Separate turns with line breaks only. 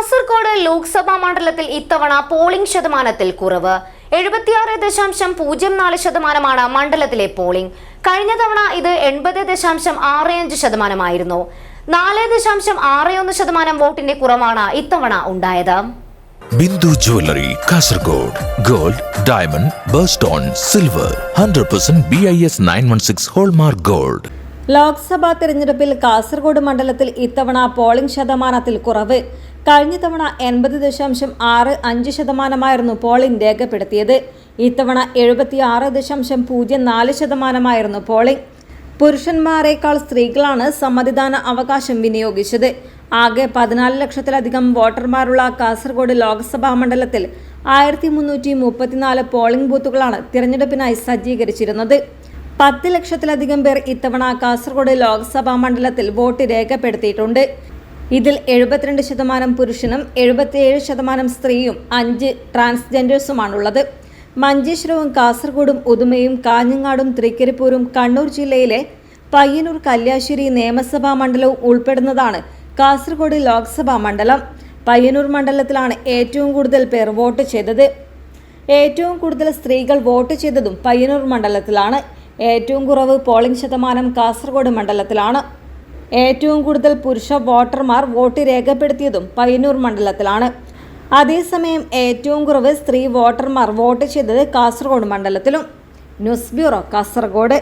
കാസർഗോഡ് ലോക്സഭാ മണ്ഡലത്തിൽ ഇത്തവണ പോളിംഗ് ശതമാനത്തിൽ കുറവ്. എഴുപത്തിയാറ് ദശാംശം പൂജ്യം നാല് ശതമാനമാണ് മണ്ഡലത്തിലെ പോളിംഗ്. കഴിഞ്ഞ തവണ ഇത് എൺപത് ദശാംശം ആറ് അഞ്ച് ശതമാനമായിരുന്നു. നാല് ദശാംശം ആറ് ഒന്ന് ശതമാനം വോട്ടിന്റെ കുറവാണ് ഇത്തവണ ഉണ്ടായത്.
Bindu jewellery Kasaragod. Gold diamond birthstone silver. Hundred percent B I S nine one six hallmark gold.
Lok Sabha തിരഞ്ഞെടുപ്പിൽ കാസർഗോഡ് മണ്ഡലത്തിൽ ഇത്തവണ പോളിംഗ് ശതമാനത്തിൽ കുറവ്. കഴിഞ്ഞ തവണ എൺപത് ദശാംശം ആറ് അഞ്ച് ശതമാനമായിരുന്നു പോളിംഗ് രേഖപ്പെടുത്തിയത്. ഇത്തവണ എഴുപത്തി ആറ് ദശാംശം പൂജ്യം നാല് ശതമാനമായിരുന്നു പോളിംഗ് പുരുഷന്മാരെക്കാൾ സ്ത്രീകളാണ് സമ്മതിദാന അവകാശം വിനിയോഗിച്ചത്. ആകെ പതിനാല് ലക്ഷത്തിലധികം വോട്ടർമാരുള്ള കാസർഗോഡ് ലോക്സഭാ മണ്ഡലത്തിൽ ആയിരത്തി മുന്നൂറ്റി മുപ്പത്തിനാല് പോളിംഗ് ബൂത്തുകളാണ് തിരഞ്ഞെടുപ്പിനായി സജ്ജീകരിച്ചിരുന്നത്. പത്ത് ലക്ഷത്തിലധികം പേർ ഇത്തവണ കാസർഗോഡ് ലോക്സഭാ മണ്ഡലത്തിൽ വോട്ട് രേഖപ്പെടുത്തിയിട്ടുണ്ട്. ഇതിൽ എഴുപത്തിരണ്ട് ശതമാനം പുരുഷനും എഴുപത്തിയേഴ് ശതമാനം സ്ത്രീയും അഞ്ച് ട്രാൻസ്ജെൻഡേഴ്സുമാണുള്ളത്. മഞ്ചേശ്വരവും കാസർഗോഡും ഉദുമയും കാഞ്ഞങ്ങാടും തൃക്കരിപ്പൂരും കണ്ണൂർ ജില്ലയിലെ പയ്യന്നൂർ കല്യാശ്ശേരി നിയമസഭാ മണ്ഡലവും ഉൾപ്പെടുന്നതാണ് കാസർഗോഡ് ലോക്സഭാ മണ്ഡലം. പയ്യന്നൂർ മണ്ഡലത്തിലാണ് ഏറ്റവും കൂടുതൽ പേർ വോട്ട് ചെയ്തത്. ഏറ്റവും കൂടുതൽ സ്ത്രീകൾ വോട്ട് ചെയ്തതും പയ്യന്നൂർ മണ്ഡലത്തിലാണ്. ഏറ്റവും കുറവ് പോളിംഗ് ശതമാനം കാസർഗോഡ് മണ്ഡലത്തിലാണ്. ഏറ്റവും കൂടുതൽ പുരുഷ വോട്ടർമാർ വോട്ട് രേഖപ്പെടുത്തിയതും പയ്യന്നൂർ മണ്ഡലത്തിലാണ്. അതേസമയം ഏറ്റവും കുറവ് സ്ത്രീ വോട്ടർമാർ വോട്ട് ചെയ്തത് കാസർഗോഡ് മണ്ഡലത്തിലും. News bureau Kasaragod.